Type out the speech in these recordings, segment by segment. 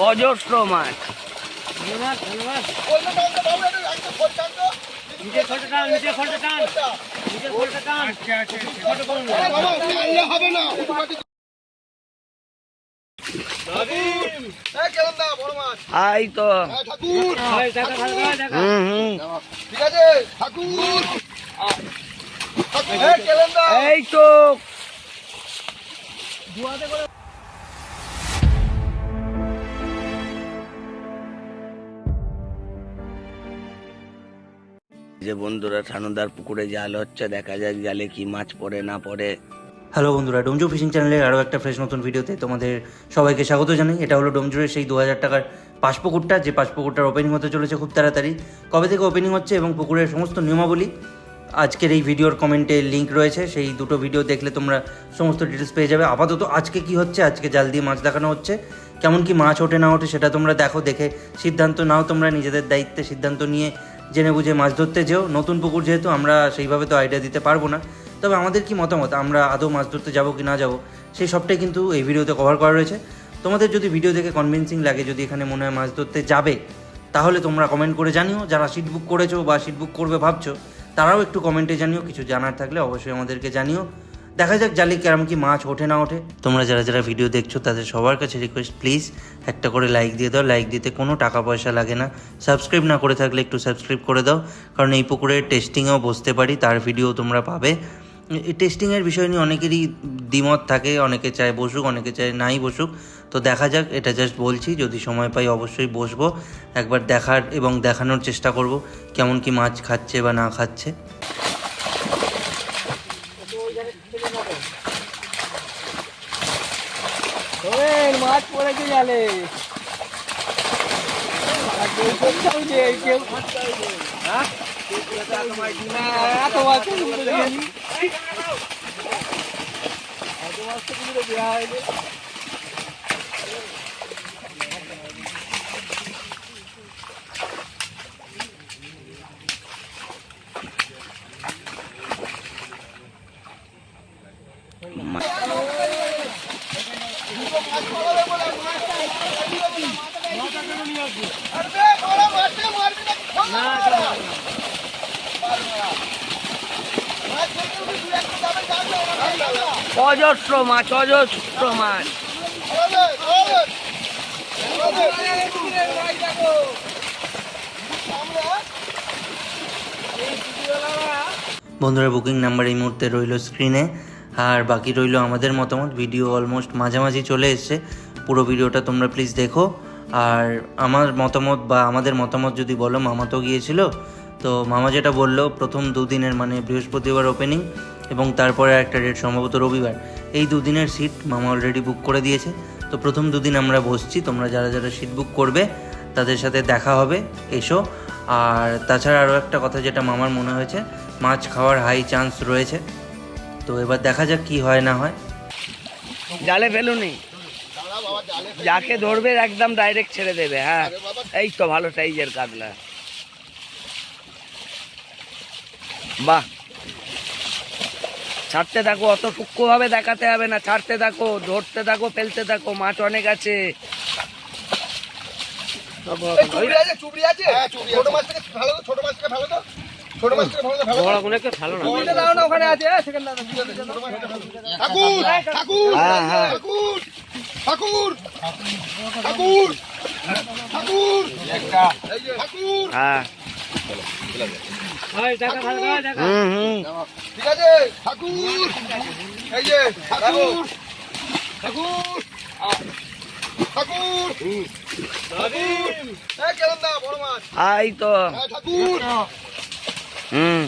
অজস্র মাছ। হবে না আই তো। ঠাকুর ঠিক আছে ঠাকুর এই তো। যে বন্ধুরা ঠানুদার পুকুরে জাল হচ্ছে, দেখা যাক জালে কি মাছ পড়ে না পড়ে। হ্যালো বন্ধুরা, ডোমজু ফিশিং চ্যানেলের আরও একটা ফ্রেশ নতুন ভিডিওতে তোমাদের সবাইকে স্বাগত জানাই। এটা হলো ডোমজুরের সেই দু হাজার টাকার পাঁচ পুকুরটা যে পাঁচ পুকুরটার ওপেনিং হতে চলেছে খুব তাড়াতাড়ি। কবে থেকে ওপেনিং হচ্ছে এবং পুকুরের সমস্ত নিয়মাবলী? আজকের এই ভিডিওর কমেন্টে লিঙ্ক রয়েছে, সেই দুটো ভিডিও দেখলে তোমরা সমস্ত ডিটেলস পেয়ে যাবে। আপাতত আজকে কি হচ্ছে? আজকে জাল দিয়ে মাছ দেখানো হচ্ছে। কেমন কি মাছ ওঠে না ওঠে সেটা তোমরা দেখো, দেখে সিদ্ধান্ত নাও তোমরা নিজেদের দায়িত্বে সিদ্ধান্ত নিয়ে জেনে বুঝে মাছ ধরতে যেও। নতুন পুকুর যেহেতু আমরা সেইভাবে তো আইডিয়া দিতে পারব না। তবে আমাদের কি মতামত? আমরা আদৌ মাছ ধরতে যাব কি না যাব? সেই সবটাই কিন্তু এই ভিডিওতে কভার করা রয়েছে। তোমাদের যদি ভিডিও দেখে কনভিন্সিং লাগে, যদি এখানে মনে হয় মাছ ধরতে যাবে, তাহলে তোমরা কমেন্ট করে জানিও। যারা সিট বুক করেছ বা সিট বুক করবে ভাবছ, তারাও একটু কমেন্টে জানিও। কিছু জানার থাকলে অবশ্যই আমাদেরকে জানিও। দেখা যাক জালে কেরম কি মাছ ওঠে না ওঠে। তোমরা যারা যারা ভিডিও দেখছ, তাদের সবার কাছে রিকোয়েস্ট প্লিজ একটা করে লাইক দিয়ে দাও। লাইক দিতে কোনো টাকা পয়সা লাগে না। সাবস্ক্রাইব না করে থাকলে একটু সাবস্ক্রাইব করে দাও। কারণ এই পুকুরের টেস্টিংয়েও বসতে পারি, তার ভিডিও তোমরা পাবে। এই টেস্টিংয়ের বিষয় নিয়ে অনেকেরই দ্বিমত থাকে, অনেকে চায় বসুক, অনেকে চায় নাই বসুক। তো দেখা যাক, এটা জাস্ট বলছি। যদি সময় পাই অবশ্যই বসবো। একবার দেখার এবং দেখানোর চেষ্টা করব, কেমন কি মাছ খাচ্ছে বা না খাচ্ছে। ওই মাছ পড়েছে জালে আর কেউ করছে ওই যে এই কেউ হ্যাঁ? না, এত মাছ তো পুকুরে দেয়নি। এত মাছ তো পুকুরে দেয়া হয়নি। আরে বড় মাছটা মারবি না না মাছ ধরতে হবে, দু একটা যাবে, যাবে, ওরা যাবে না। অজস্র মাছ অজস্র মাছ। বন্ধুরা বুকিং নাম্বার এই মুহূর্তে রইল স্ক্রিনে আর বাকি রইল আমাদের মতামত। ভিডিও অলমোস্ট মাঝামাঝি চলে এসছে। পুরো ভিডিওটা তোমরা প্লিজ দেখো। আর আমার মতামত বা আমাদের মতামত যদি বলো, মামা তো গিয়েছিল। তো মামা যেটা বলল, প্রথম দুদিনের মানে বৃহস্পতিবার ওপেনিং এবং তারপরে একটা ডেট সম্ভবত রবিবার। এই দুদিনের সিট মামা অলরেডি বুক করে দিয়েছে। তো প্রথম দুদিন আমরা বসছি, তোমরা যারা যারা সিট বুক করবে, তাদের সাথে দেখা হবে, এসো। আর তাছাড়া আরও একটা কথা যেটা মামার মনে হয়েছে, মাছ খাওয়ার হাই চান্স রয়েছে। তো এবার দেখা যাক কি হয় না হয়। জালে ফেলুনি। যাকে ধরবে একদম ডাইরেক্ট ছেড়ে দেবে হ্যাঁ এই তো ভালো সাইজের কাতলা বাহ ছাড়তে থাকো অত সূক্ষ্মভাবে দেখাতে হবে না ছাড়তে থাকো ধরতে থাকো ফেলতে থাকো মাছ অনেক আছে এই চুবড়ি আছে, চুবড়ি আছে? ছোট মাছ থেকে ভালো তো, ছোট মাছ থেকে ভালো তো? ছোট মাছ থেকে ভালো তো, ভালো তো? বড় কোনো একটা ভালো না ওইটা দাও না, ওখানে আছে, সেখানে দাও না, ছোট মাছ থেকে ভালো তো। ঠাকুর ঠাকুর হ্যাঁ, হ্যাঁ। ঠাকুর ঠাকুর ঠাকুর! ঠাকুর! ঠাকুর! হ্যাঁ। ঠিক আছে ঠাকুর! এই যে ঠাকুর! ঠাকুর! ঠাকুর! এই কেমন দা বড় মাছ? আই তো। হ্যাঁ, ঠাকুর! হুম।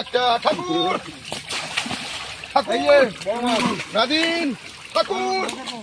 একটা ঠাকুর! ঠাকুর বড় ঠাকুর ঠাকুর এই এটা ঢাকা রাখ। এই মির্গেল,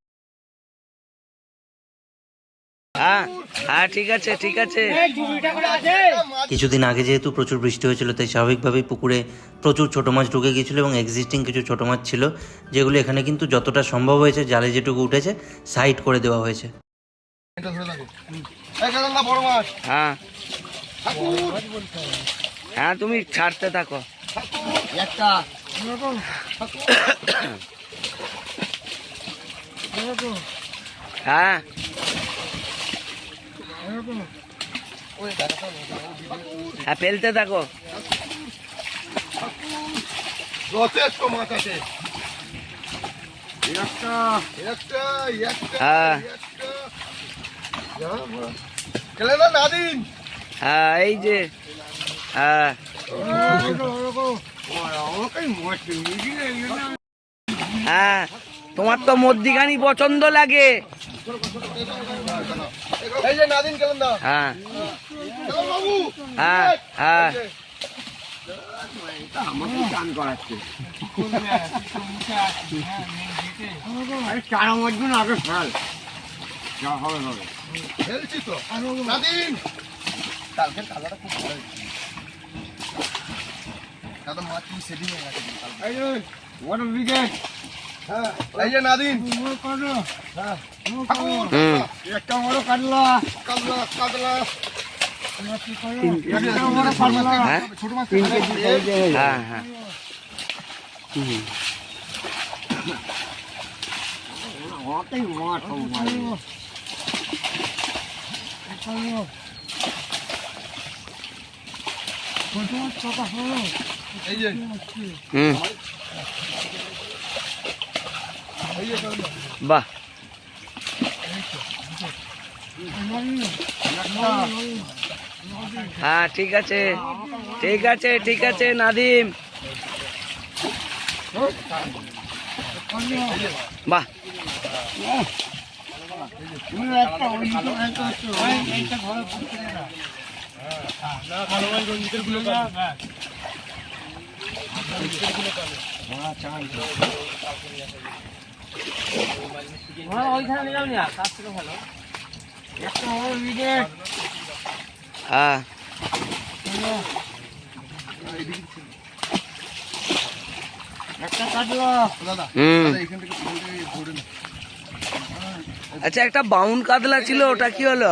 হ্যাঁ হ্যাঁ ঠিক আছে ঠিক আছে। কিছুদিন আগে যেহেতু প্রচুর বৃষ্টি হয়েছিল তাই স্বাভাবিকভাবেই পুকুরে প্রচুর ছোটো মাছ ঢুকে গিয়েছিল এবং এক্সিস্টিং কিছু ছোটো মাছ ছিল যেগুলো এখানে কিন্তু যতটা সম্ভব হয়েছে জালে যেটুকু উঠেছে সাইড করে দেওয়া হয়েছে। হ্যাঁ। হ্যাঁ তুমি ছাড়তে থাকো। একটা হ্যাঁ। হ্যাঁ ফেলতে থাকো। যথেষ্ট মাছ আছে একটা একটা একটা। হ্যাঁ। না নাদিন হ্যাঁ এই যে হ্যাঁ। হ্যাঁ তোমার তো মধ্যিখানি পছন্দ লাগে। এই যে নাদিন গেলেন না হ্যাঁ। বাবু হ্যাঁ হ্যাঁ। আগে ফেল খেলছি তো। নাদিন। কালকের কালারটা খুব ভালো দাদা মাছ হয়ে গেছে। কালকে। হ্যাঁ এই যে নাদিন। হ্যাঁ একটা বড় কাটলা। বড় কাটলা। হ্যাঁ? ছোট মাছ। হ্যাঁ হ্যাঁ। এই যে। বাহ। হ্যাঁ ঠিক আছে। ঠিক আছে ঠিক আছে নাদিম। বাহ। ওইখানে না তার থেকে ভালো। একটা উইকেট হ্যাঁ আচ্ছা একটা বাউন কাতলা ছিল ওটা কি হলো?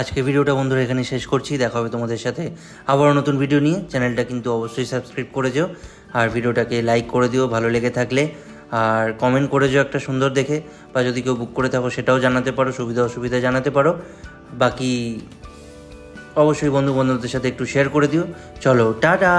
আজকে ভিডিওটা বন্ধুরা এখানে শেষ করছি, দেখা হবে তোমাদের সাথে আবারও নতুন ভিডিও নিয়ে। চ্যানেলটা কিন্তু অবশ্যই সাবস্ক্রাইব করে যেও, আর ভিডিওটাকে লাইক করে দিও ভালো লেগে থাকলে। আর কমেন্ট করে যেও একটা সুন্দর দেখে, বা যদি কেউ বুক করে থাকো সেটাও জানাতে পারো, সুবিধা অসুবিধা জানাতে পারো। বাকি অবশ্যই বন্ধু বান্ধবদের সাথে একটু শেয়ার করে দিও। চলো, টাটা!